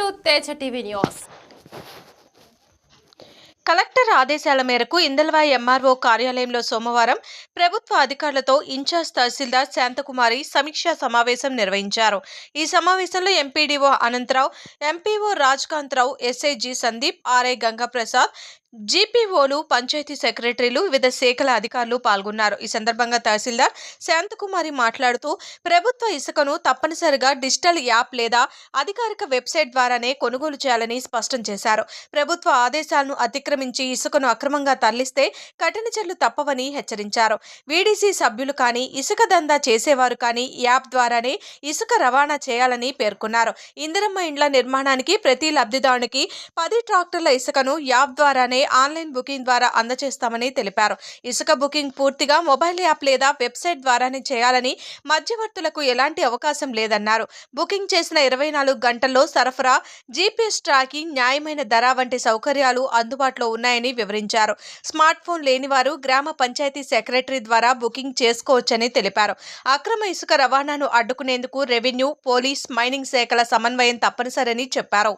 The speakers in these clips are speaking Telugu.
TV news. కలెక్టర్ ఆదేశాల మేరకు ఇందల్వాయి ఎంఆర్ఓ కార్యాలయంలో సోమవారం ప్రభుత్వ అధికారులతో ఇన్ఛార్జ్ తహసీల్దార్ శాంతకుమారి సమీక్షా సమావేశం నిర్వహించారు. ఈ సమావేశంలో MPDO Anantharao MPO Rajkantharao SIG Sandeep RI Gangaprasad జీపీఓలు panchayat సెక్రటరీలు వివిధ శాఖల అధికారులు పాల్గొన్నారు. ఈ సందర్భంగా తహసీల్దార్ శాంతకుమారి మాట్లాడుతూ ప్రభుత్వ ఇసుకను తప్పనిసరిగా డిజిటల్ యాప్ లేదా అధికారిక వెబ్సైట్ ద్వారానే కొనుగోలు చేయాలని స్పష్టం చేశారు. ప్రభుత్వ ఆదేశాలను అతిక్రమించి ఇసుకను అక్రమంగా తరలిస్తే కఠిన చర్యలు తప్పవని హెచ్చరించారు. వీడీసీ సభ్యులు కానీ ఇసుక దందా చేసేవారు కానీ యాప్ ద్వారానే ఇసుక రవాణా చేయాలని పేర్కొన్నారు. ఇందిరమ్మ ఇండ్ల నిర్మాణానికి ప్రతి లబ్ధిదారునికి పది ట్రాక్టర్ల ఇసుకను యాప్ ద్వారానే ఆన్లైన్ బుకింగ్ ద్వారా అందజేస్తామని తెలిపారు. ఇసుక బుకింగ్ పూర్తిగా మొబైల్ యాప్ లేదా వెబ్సైట్ ద్వారానే చేయాలని మధ్యవర్తులకు ఎలాంటి అవకాశం లేదన్నారు. బుకింగ్ చేసిన ఇరవై నాలుగు గంటల్లో సరఫరా జీపీఎస్ ట్రాకింగ్ న్యాయమైన ధర వంటి సౌకర్యాలు అందుబాటులో ఉన్నాయని వివరించారు. స్మార్ట్ ఫోన్ లేనివారు గ్రామ పంచాయతీ సెక్రటరీ ద్వారా బుకింగ్ చేసుకోవచ్చని తెలిపారు. అక్రమ ఇసుక రవాణాను అడ్డుకునేందుకు రెవెన్యూ పోలీస్ మైనింగ్ శాఖల సమన్వయం తప్పనిసరని చెప్పారు.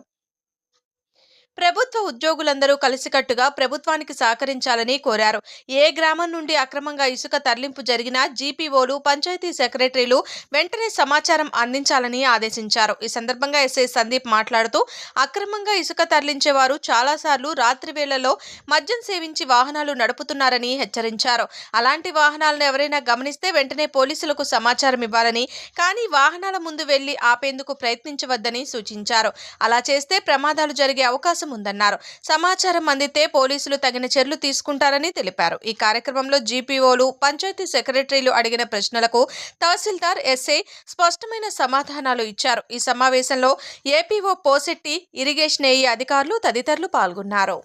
ప్రభుత్వ ఉద్యోగులందరూ కలిసికట్టుగా ప్రభుత్వానికి సహకరించాలని కోరారు. ఏ గ్రామం నుండి అక్రమంగా ఇసుక తరలింపు జరిగినా జీపీఓలు పంచాయతీ సెక్రటరీలు వెంటనే సమాచారం అందించాలని ఆదేశించారు. ఈ సందర్భంగా ఎస్ఐ సందీప్ మాట్లాడుతూ అక్రమంగా ఇసుక తరలించేవారు చాలాసార్లు రాత్రి వేళల్లో మద్యం సేవించి వాహనాలు నడుపుతున్నారని హెచ్చరించారు. అలాంటి వాహనాలను ఎవరైనా గమనిస్తే వెంటనే పోలీసులకు సమాచారం ఇవ్వాలని కానీ వాహనాల ముందు వెళ్ళి ఆపేందుకు ప్రయత్నించవద్దని సూచించారు. అలా చేస్తే ప్రమాదాలు జరిగే అవకాశం ఉందన్నారు సమాచారం అందితే పోలీసులు తగిన చర్యలు తీసుకుంటారని తెలిపారు. ఈ కార్యక్రమంలో జీపీఓలు పంచాయతీ సెక్రటరీలు అడిగిన ప్రశ్నలకు తహసీల్దార్ ఎస్ఐ స్పష్టమైన సమాధానాలు ఇచ్చారు. ఈ సమావేశంలో ఏపీఓ పోసెట్టి ఇరిగేషన్ ఏఈ అధికారులు తదితరులు పాల్గొన్నారు.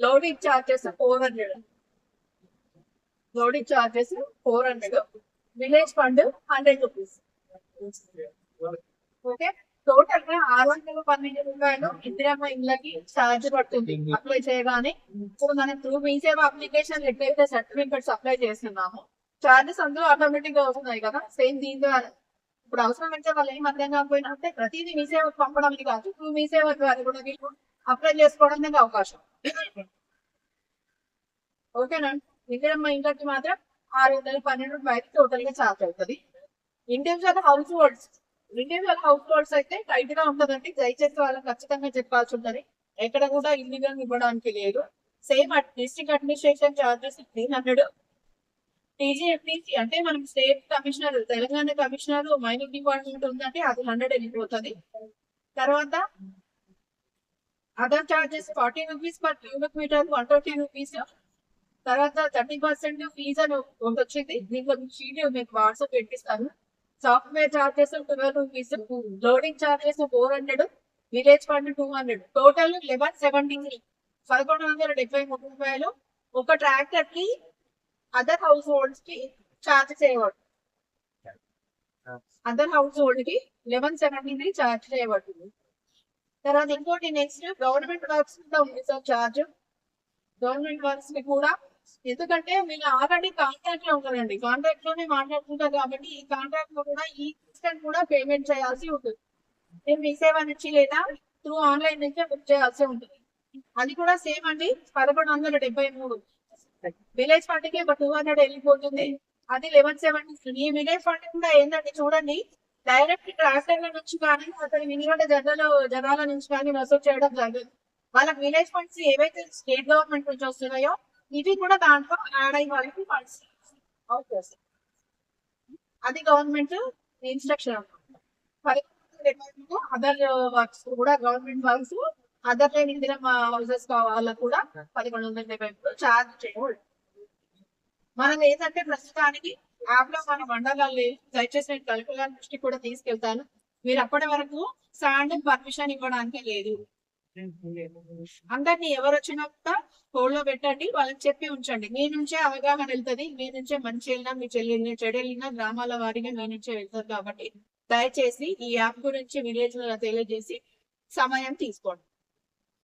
Loading charges four hundred. Loading charges four hundred. Village fund hundred rupees. Okay టోటల్గా ఆరు వందల పన్నెండు రూపాయలు ఇందిరమ్మ ఇళ్ళకి ఛార్జ్ పడుతుంది అప్లై చేయగానే. ఇప్పుడు మనం త్రూ మీ సేవ అప్లికేషన్ ఎట్లయితే సర్టిఫికెట్స్ అప్లై చేస్తున్నాము చార్జెస్ అందరూ ఆటోమేటిక్గా వస్తున్నాయి కదా. సేమ్ దీంతో ఇప్పుడు అవసరం అయితే వాళ్ళు ఏం అర్థం కాకపోయినా అంటే ప్రతిదీ మీ సేవకు పంపడం కాదు త్రూ మీ సేవ ద్వారా కూడా వీళ్ళు అప్లై చేసుకోవడానికి అవకాశం. ఓకేనా? ఇందిరమ్మ ఇంట్లోకి మాత్రం ఆరు వందల పన్నెండు రూపాయలు టోటల్గా ఛార్జ్ అవుతుంది. Individual households individual households అయితే టైట్గా ఉంటుందండి. దయచేసి వాళ్ళకి ఖచ్చితంగా చెప్పాల్సి ఉంటుంది. ఎక్కడ కూడా ఇల్లీగల్ ఇవ్వడానికి లేదు. Same district administration charges three hundred TGFTC అంటే మనం state commissioner Telangana commissioner mining department ఉందంటే అది హండ్రెడ్ వెళ్ళిపోతుంది. తర్వాత other charges forty rupees per cubic metre one twenty rupees తర్వాత థర్టీ పర్సెంట్ ఫీజు అని ఒకటి వచ్చింది. దీంట్లో షీట్ మీకు వాట్సాప్ పెట్టిస్తాను. Software charges twelve rupees loading charges four hundred village fund two hundred. Total eleven seventy three పదకొండు వందల డెబ్బై మూడు రూపాయలు ఒక ట్రాక్టర్కి అదర్ హౌస్ హోల్డ్స్కి ఛార్జ్ చేయబడు అదర్ హౌస్ హోల్డ్కి లెవెన్ సెవెంటీ త్రీ ఛార్జ్ చేయబడుతుంది తర్వాత ఇంకోటి నెక్స్ట్ గవర్నమెంట్ వర్క్స్ కూడా ఉంది సార్ ఛార్జ్ గవర్నమెంట్ వర్క్స్కి కూడా ఎందుకంటే మీరు ఆల్రెడీ కాంట్రాక్ట్లో ఉంటారండి కాంట్రాక్ట్లోనే మాట్లాడుకుంటారు కాబట్టి ఈ కాంట్రాక్ట్లో కూడా ఈ ఇన్స్టెంట్ కూడా పేమెంట్ చేయాల్సి ఉంటుంది. నేను మీ సేవ నుంచి లేదా త్రూ ఆన్లైన్ నుంచే బుక్ చేయాల్సి ఉంటుంది. అది కూడా సేమ్ అండి. పదకొండు వందల డెబ్బై మూడు. విలేజ్ ఫండ్కి ఒక టూ హండ్రెడ్ వెళ్ళిపోతుంది. అది లెవెన్ సెవెంటీ ఈ విలేజ్ ఫండ్ కూడా ఏంటంటే చూడండి డైరెక్ట్ ట్రాక్టర్ల నుంచి కానీ అతని వినియోగ జనరల్ జనాల నుంచి కానీ వసూలు చేయడం జరగదు వాళ్ళకి విలేజ్ ఫండ్స్ ఏవైతే స్టేట్ గవర్నమెంట్ నుంచి వస్తున్నాయో ఇవి కూడా దాంట్లో యాడ్ అయ్యి వాళ్ళకి ఫండ్స్ అది గవర్నమెంట్ ఇన్స్ట్రక్షన్ అదర్ వర్క్స్ కూడా government works other line houses వాళ్ళకు కూడా పదకొండు వందల డెబ్బై ఛార్జ్ చేయకూడదు మనం ఏంటంటే ప్రస్తుతానికి యాప్లో మన మండలాలు లేవు. దయచేసి నేను గారి దృష్టికి కూడా తీసుకెళ్తాను. మీరు అప్పటి వరకు స్టాండ్ పర్మిషన్ ఇవ్వడానికి లేదు. అందరినీ ఎవరు వచ్చినా కూడా హోల్డ్లో పెట్టండి వాళ్ళకి చెప్పి ఉంచండి. మీ నుంచే అవగాహన వెళ్తది మీ నుంచే మంచి వెళ్ళినా మీ చెల్లెళ్ళినా చెడెళ్ళినా గ్రామాల వారిగా మీ నుంచే వెళ్తారు కాబట్టి దయచేసి ఈ యాప్ గురించి విలేజ్లో తెలియజేసి సమయం తీసుకోండి.